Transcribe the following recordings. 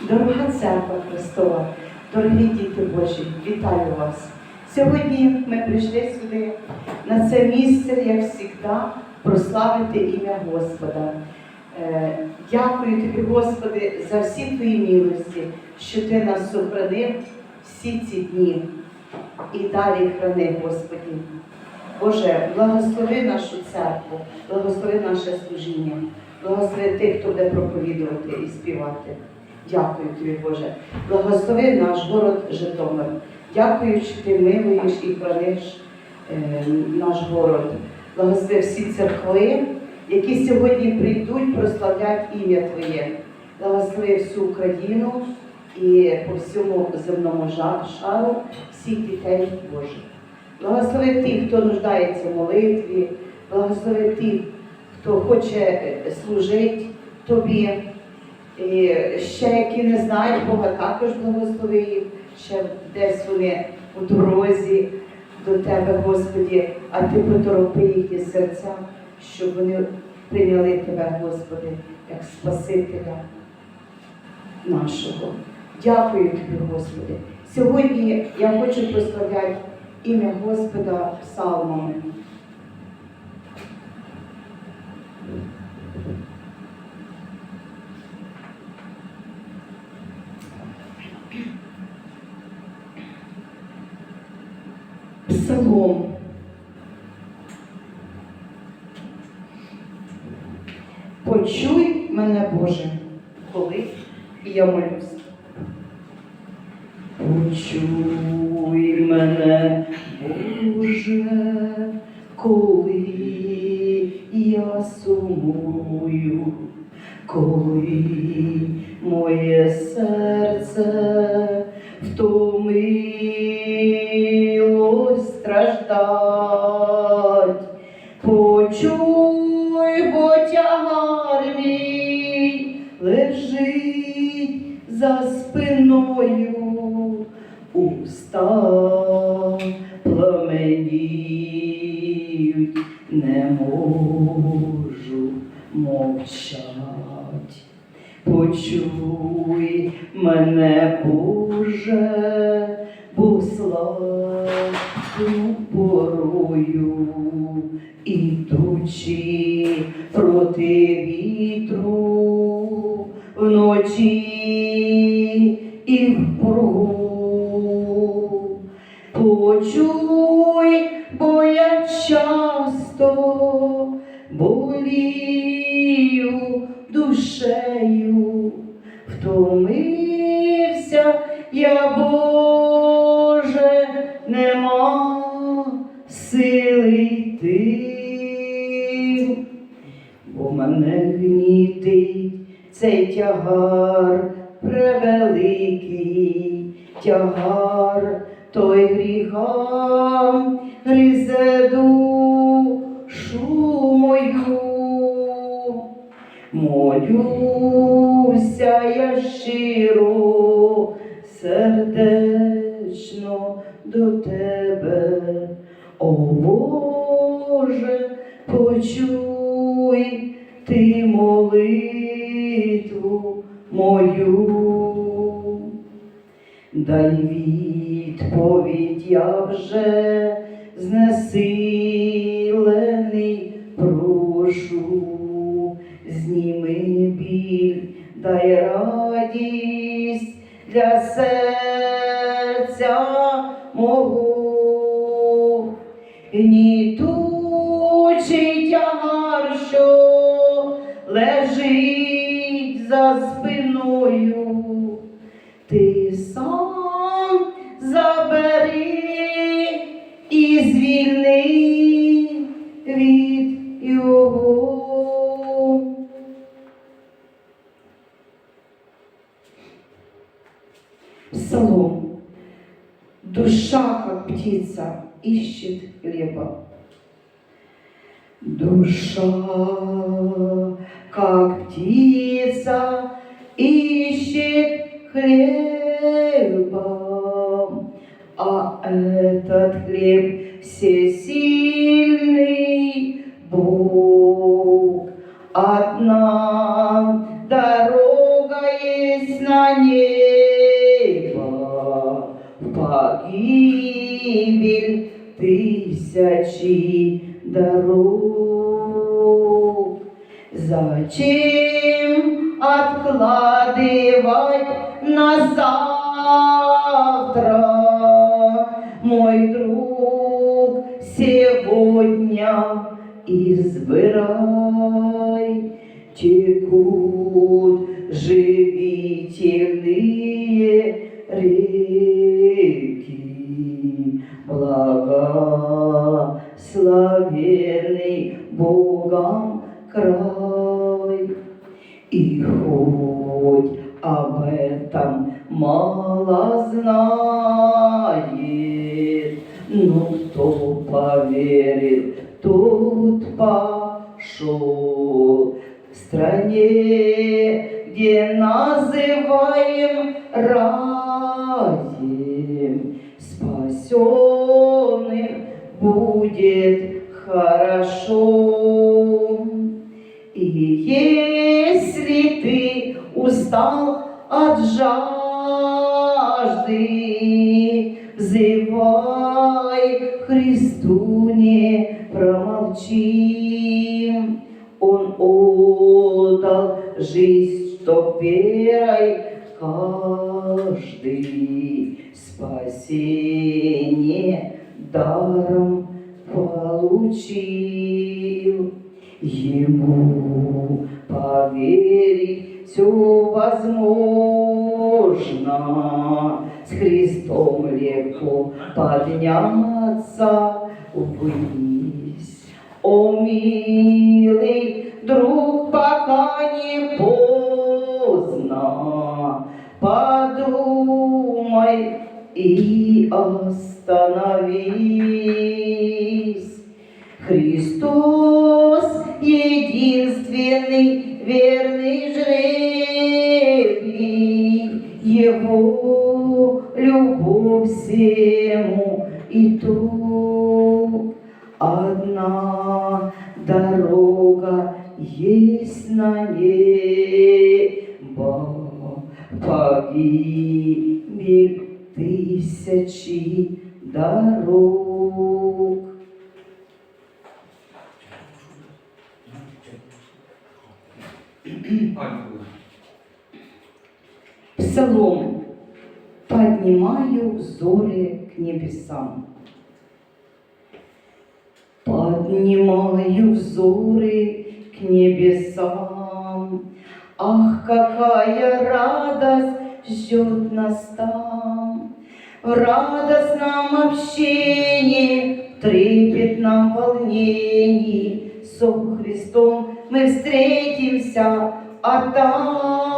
Дорога церква Христова, дорогі діти Божі, вітаю вас. Сьогодні ми прийшли сюди, на це місце, як завжди, прославити ім'я Господа. Е, Дякую тобі, Господи, за всі твої милості, що ти нас сохранив всі ці дні і далі храни, Господи. Боже, благослови нашу церкву, благослови наше служіння, благослови тих, хто буде проповідувати і співати. Дякую тобі, Боже. Благослови наш город Житомир. Дякую, що ти милуєш і храниш е, наш город. Благослови всі церкви, які сьогодні прийдуть, прославлять ім'я Твоє. Благослови всю Україну і по всьому земному шару всіх дітей Божих. Благослови тих, хто нуждається в молитві, благослови тих, хто хоче е, служити тобі. І ще які не знають Бога, також благослови їх, ще десь вони у дорозі до Тебе, Господі, а Ти поторопи їхні серця, щоб вони прийняли Тебе, Господи, як Спасителя нашого. Дякую Тобі, Господи. Сьогодні я хочу прославляти ім'я Господа псалмами. Псалом. Почуй мене, Боже, коли я молюсь. Ідучи проти вітру. Вночі мене гнітить цей тягар превеликий, тягар той гріха гризе душу мою. Молюся я щиро, сердечно до тебе, о Боже, почуй ти молитву мою. Дай відповідь я вже знесилений прошу, зніми біль, дай радість для серця мого. Гнітучий лежить за спиною, ти сам забери і звільни від його. Псалом. Душа, как птица, ищет хлеба. Душа, как птица, ищет хлеба, а этот хлеб всесильный Бог. Одна дорога есть на небо в погибель тысячи дорог. Зачем откладывать на завтра, мой друг, сегодня избирай. Текут живительные знает, но кто поверил, тот пошел. В стране, где называем раем, спасенным будет хорошо. И если ты устал от жажды, взывай Христу, не промолчи. Он отдал жизнь, чтоб верой каждый спасение даром получил. Ему поверить все возможно, с Христом легко подняться ввысь. О, милый друг, пока не поздно, подумай и остановись. Христос единственный верный жребий, Его любовь всему итог. Одна дорога есть на небо, «Поднимаю взоры к небесам». Поднимаю взоры к небесам. Ах, какая радость ждет нас там! В радостном общении, в трепетном волнении со Христом мы встретимся, а там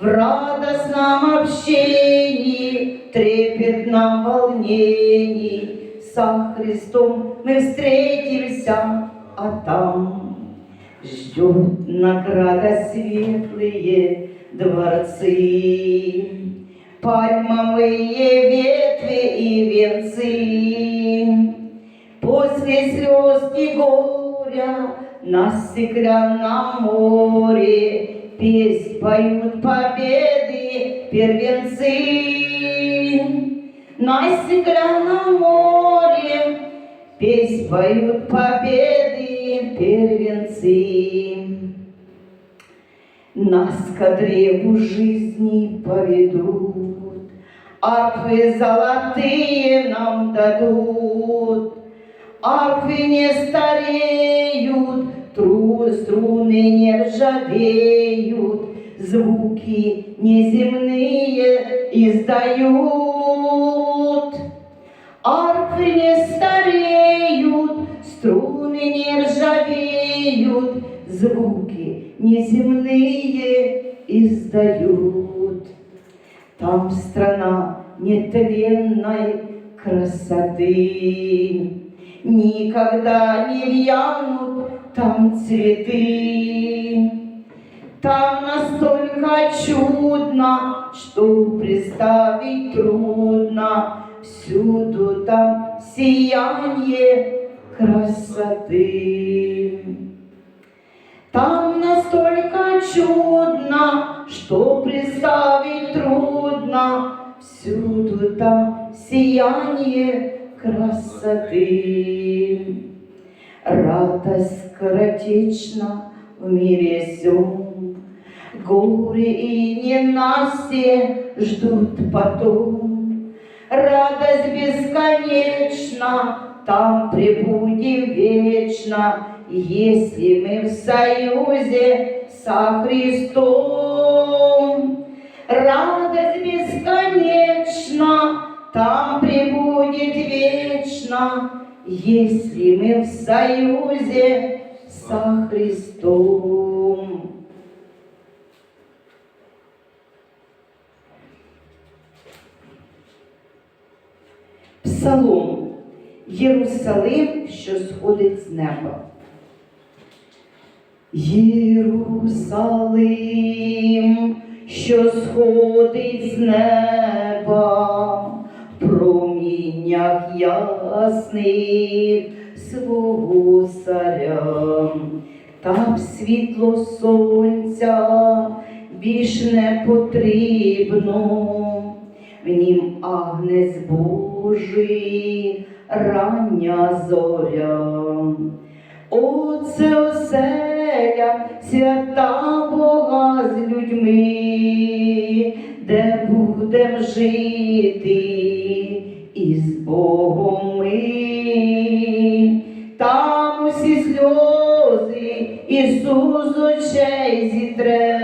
в радостном общении, трепетном волнении со Христом мы встретимся, а там ждет награда светлые дворцы, пальмовые ветви и венцы. После слез и горя на стеклянном море Песнь поют победы первенцы. На стеклянном море Песнь поют победы первенцы. Нас ко древу жизни поведут, Арфы золотые нам дадут, Арфы не стареют, тру- струны не ржавеют, Звуки неземные издают. Арфы не стареют, струны не ржавеют, звуки неземные издают. Там страна нетленной красоты, Никогда не вянут там цветы. Там настолько чудно, что представить трудно, Всюду там сияние красоты. Там настолько чудно, что представить трудно, всюду там сияние красоты. Радость скоротечна в мире сём, Горе и ненастье ждут потом. Радость бесконечна, там пребудем вечно, Если мы в союзе со Христом. Радость бесконечна, там пребудет вечно, Если мы в союзе со Христом. Псалом Єрусалим, що сходить з неба. Єрусалим, що сходить з неба, проміннях ясних свого царя, там світло сонця більш не потрібно. В нім агнець Божий, рання зоря. Оце оселя, свята Бога з людьми, де будем жити із Богом ми. Там усі сльози Ісус очей зітре,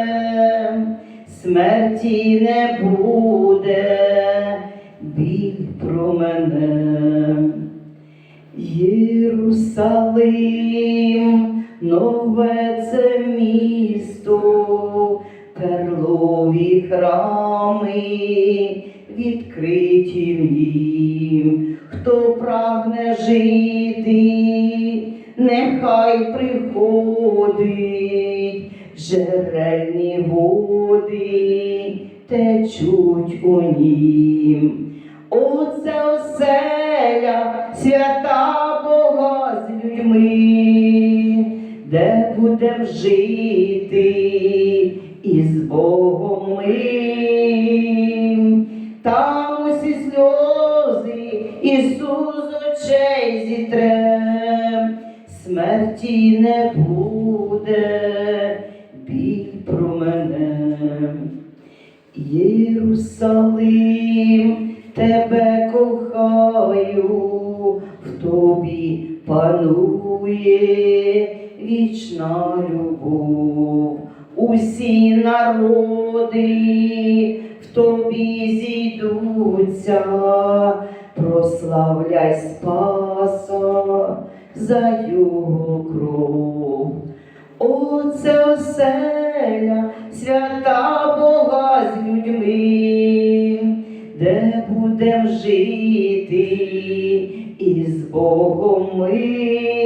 смерті не буде, біль про мене. Єрусалим, нове це місто, перлові храми, відкриті в нім. Хто прагне жити, нехай приходить, джерельні води течуть у нім. Оце оселя, свята Бога з людьми, де будем жити із Богом ми. Там усі сльози Ісус очей зітре, смерті не буде, біль про мене. Єрусалим, тебе кохаю, в тобі панує вічна любов. Усі народи в тобі зійдуться, прославляй Спаса за його кров. Оце оселя, свята Бога з людьми, де будем жити із Богом ми.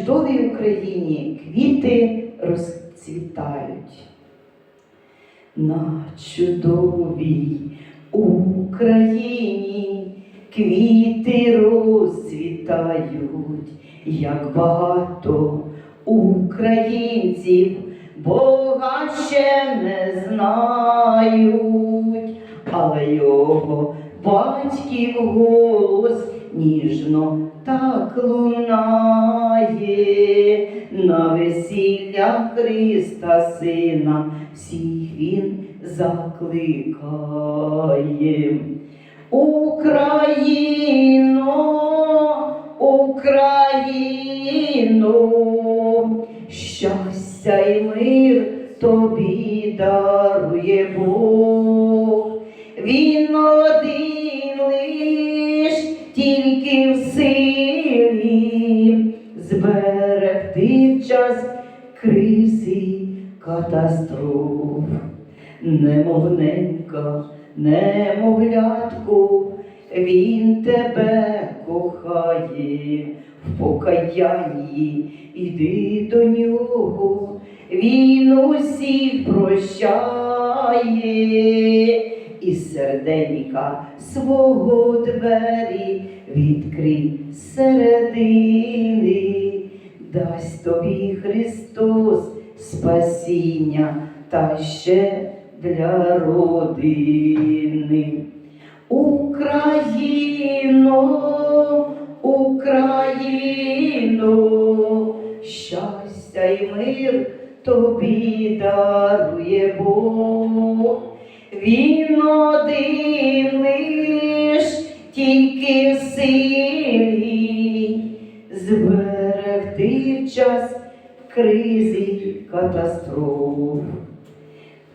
Чудовій Україні квіти розцвітають. На чудовій Україні квіти розцвітають, як багато українців Бога ще не знають, але його батьків голос ніжно так лунає на весілля Христа Сина, всіх він закликає. Україно, Україно, щастя й мир тобі дарує Бог. Він один зберегти в час кризи катастроф. Немовненька, немовлятку, він тебе кохає в покаянні, іди до нього, він усіх прощає, і серденька свого двері відкрий середини, дасть тобі Христос спасіння та ще для родини. Україно, Україно, щастя й мир тобі дарує Бог. Він кризи катастроф.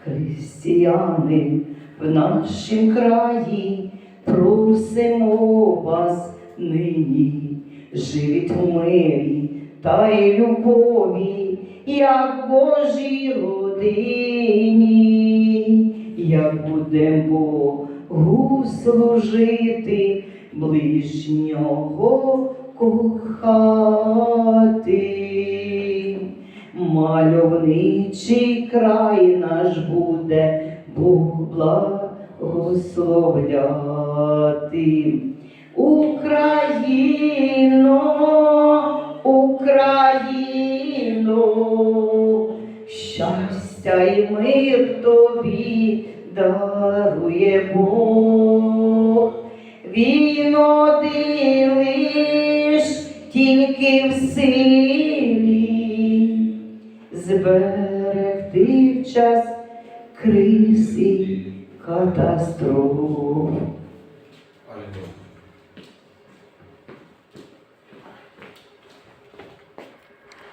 Християни в нашім краї просимо вас нині, живіть у мирі та й любові, як Божій родині, як будемо Богу служити, ближнього кохати. Мальовничий край наш буде Бог благословляти. Україно, Україно, щастя і мир тобі дарує Бог. Він один тільки в силі зберегти в час кризи катастроф.